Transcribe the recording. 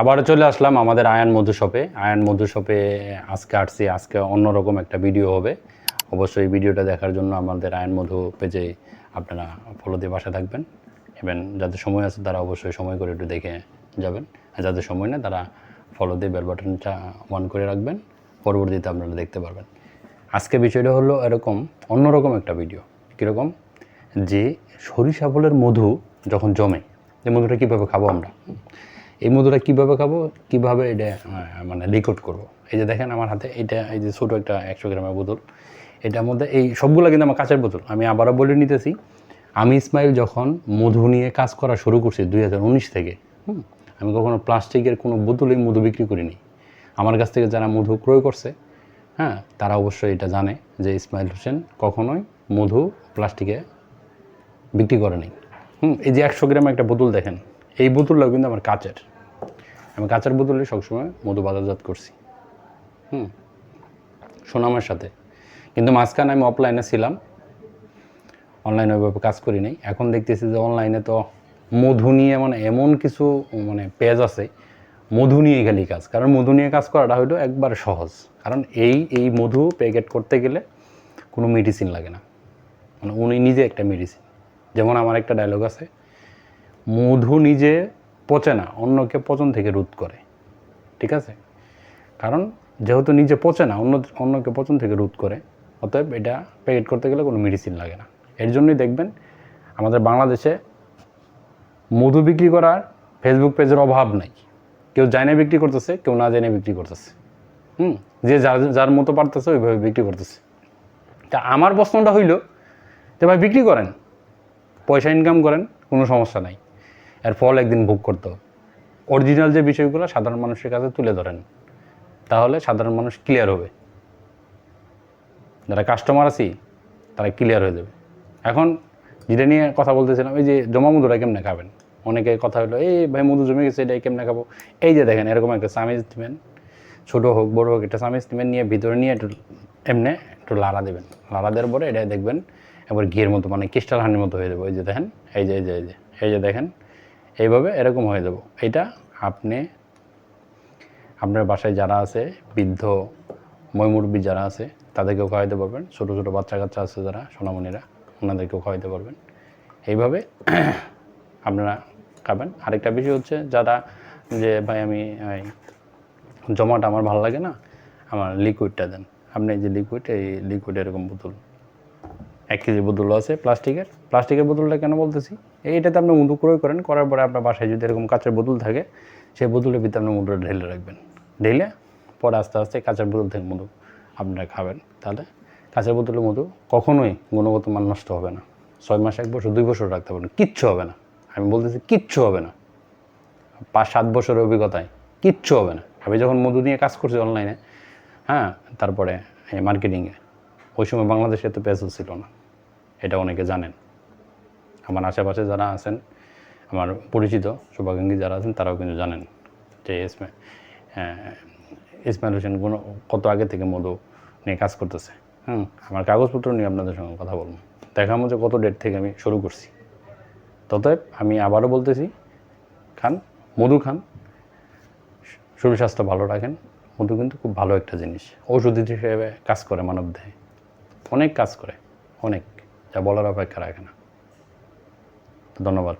আবারও চলে আসলাম আমাদের আয়ান মধু শপে আয়ান মধু শপে আজকে আসছি, আজকে অন্যরকম একটা ভিডিও হবে। অবশ্যই ভিডিওটা দেখার জন্য আমাদের আয়ন মধু পেজে আপনারা ফলো দিয়ে বাসা থাকবেন। এবং যাদের সময় আছে তারা অবশ্যই সময় করে একটু দেখে যাবেন। আর যাদের সময় নেই তারা ফলো দিয়ে বেল বাটনটা অন করে রাখবেন। পরবর্তীতে আপনারা দেখতে পারবেন। আজকে বিষয়টা হলো এরকম, অন্যরকম একটা ভিডিও কীরকম? যে সরিষা ফুলের মধু যখন জমে, যে মধুটা কীভাবে খাব আমরা? এই মধুটা কীভাবে খাব? কীভাবে এটা মানে রেকর্ড করব? এই যে দেখেন আমার হাতে এটা এই যে ছোটো একটা একশো গ্রামের বোতল। এটার মধ্যে এই সবগুলো কিন্তু আমার কাঁচের বোতল। আমি আবারও বলে নিতেছি আমি ইসমাইল যখন মধু নিয়ে কাজ করা শুরু করছি দুই হাজার উনিশ থেকে হুম, আমি কখনো প্লাস্টিকের কোনো বোতলেই মধু বিক্রি করিনি। আমার কাছ থেকে যারা মধু ক্রয় করছে হ্যাঁ তারা অবশ্যই এটা জানে যে ইসমাইল হোসেন কখনোই মধু প্লাস্টিকে বিক্রি করেনি। হুম এই যে একশো গ্রাম একটা বোতল দেখেন এই বোতলটাও কিন্তু আমার কাচের। আমি কাচের বোতলে সবসময় মধু বাজারজাত করছি। হুম, সুনামের সাথে। কিন্তু মাঝখানে আমি অফলাইনে ছিলাম। অনলাইনে ওইভাবে কাজ করি নাই। এখন দেখতেছি যে অনলাইনে তো মধু নিয়ে মানে এমন কিছু মানে পেজ আছে, মধু নিয়ে খালি কাজ। কারণ মধু নিয়ে কাজ করাটা হয়তো একবার সহজ। কারণ এই এই মধু প্যাকেট করতে গেলে কোনো মেডিসিন লাগে না। মানে উনি নিজে একটা মেডিসিন যেমন আমার একটা ডায়লগ আছে, মধু নিজে পচে না, অন্যকে পচন থেকে রোধ করে। ঠিক আছে? কারণ যেহেতু নিজে পচে না, অন্য, অন্যকে পচন থেকে রোধ করে, অতএব এটা প্যাকেট করতে গেলে কোনো মেডিসিন লাগে না। এর জন্যই দেখবেন, আমাদের বাংলাদেশে মধু বিক্রি করার ফেসবুক পেজের অভাব নাই। কেউ জানে বিক্রি করতেছে, কেউ না জেনে বিক্রি করতেছে। হুম? যে যার যার মতো পারতেছে, ওইভাবে বিক্রি করতেছে। তা আমার প্রশ্নটা হইল যে ভাই, বিক্রি করেন? পয়সা ইনকাম করেন? কোনো সমস্যা নাই। এর ফল একদিন ভোগ করতে। অরিজিনাল যে বিষয়গুলো সাধারণ মানুষের কাছে তুলে ধরেন, তাহলে সাধারণ মানুষ ক্লিয়ার হবে। যারা কাস্টমার আছি, তারা ক্লিয়ার হয়ে যাবে। এখন যেটা নিয়ে কথা বলতেছিলাম, এই যে জমা মধুটা কেমনে খাবেন? অনেকে কথা হলো, এই ভাই মধু জমে গেছে এটাই কেমনে খাব? এই যে দেখেন, এরকম একটা চামিচ দিবেন ছোটো হোক, বড় হোক, একটা চামিচ দিবেন নিয়ে ভিতরে নিয়ে একটু, এমনি একটু লাড়া দেবেন। লাড়া দেওয়ার পরে এটা দেখবেন এবার ঘিয়ের মতো মানে ক্রিস্টাল হানির মতো হয়ে যাবে। ওই যে দেখেন, এই যে এই যে এই যে এই যে দেখেন এইভাবে এরকম হয়ে যাব। এটা আপনি, আপনার বাসায় যারা আছে, বৃদ্ধ ময়মুরব্বী যারা আছে, তাদেরকেও খাওয়াইতে পারবেন। ছোটো ছোটো বাচ্চা কাচ্চা আছে যারা, সোনামণিরা, ওনাদেরকেও খাওয়াইতে পারবেন। এইভাবে আপনারা খাবেন। আরেকটা বিষয় হচ্ছে, যারা যে, ভাই, আমি জমাটা আমার ভালো লাগে না, আমার লিকুইডটা দেন। আপনি যে লিকুইড এই লিকুইড এরকম বোতল এক কেজি বোতলও আছে প্লাস্টিকের। প্লাস্টিকের বোতলটা কেন বলতেছি? এইটাতে আপনি মধু ক্রয় করেন, করার পরে আপনার বাসায় যদি এরকম কাঁচের বোতল থাকে, সেই বোতলের ভিতরে আপনি মধুটা ঢেলে রাখবেন। ঢেলে পরে আস্তে আস্তে কাঁচের বোতল থেকে মধু আপনারা খাবেন। তাহলে কাঁচের বোতলের মধু কখনোই গুণগত মান নষ্ট হবে না। ছয় মাস, এক বছর, দুই বছর রাখতে পারবেন কিচ্ছু হবে না। আমি বলতেছি কিচ্ছু হবে না। পাঁচ, সাত বছরের অভিজ্ঞতায় কিচ্ছু হবে না। আমি যখন মধু নিয়ে কাজ করছি অনলাইনে হ্যাঁ তারপরে মার্কেটিংয়ে ওই সময় বাংলাদেশে তো পেজ ছিল না। এটা অনেকে জানেন। আমার আশেপাশে যারা আছেন, আমার পরিচিত শুভাকাঙ্ক্ষী যারা আছেন, তারাও কিন্তু জানেন যে ইসমাইল ইসমাইল হোসেন কোনো, কত আগে থেকে মধু নিয়ে কাজ করতেছে। হুম, আমার কাগজপত্র নিয়ে আপনাদের সঙ্গে কথা বলব। দেখার মধ্যে কত ডেট থেকে আমি শুরু করছি। ততএব আমি আবারও বলতেছি, খান, মধু খান, শরীর স্বাস্থ্য ভালো রাখেন। মধু কিন্তু খুব ভালো একটা জিনিস। ওষুধ হিসেবে কাজ করে মানব দেহে। অনেক কাজ করে, অনেক। যা বলার অপেক্ষা রাখে না। ধন্যবাদ।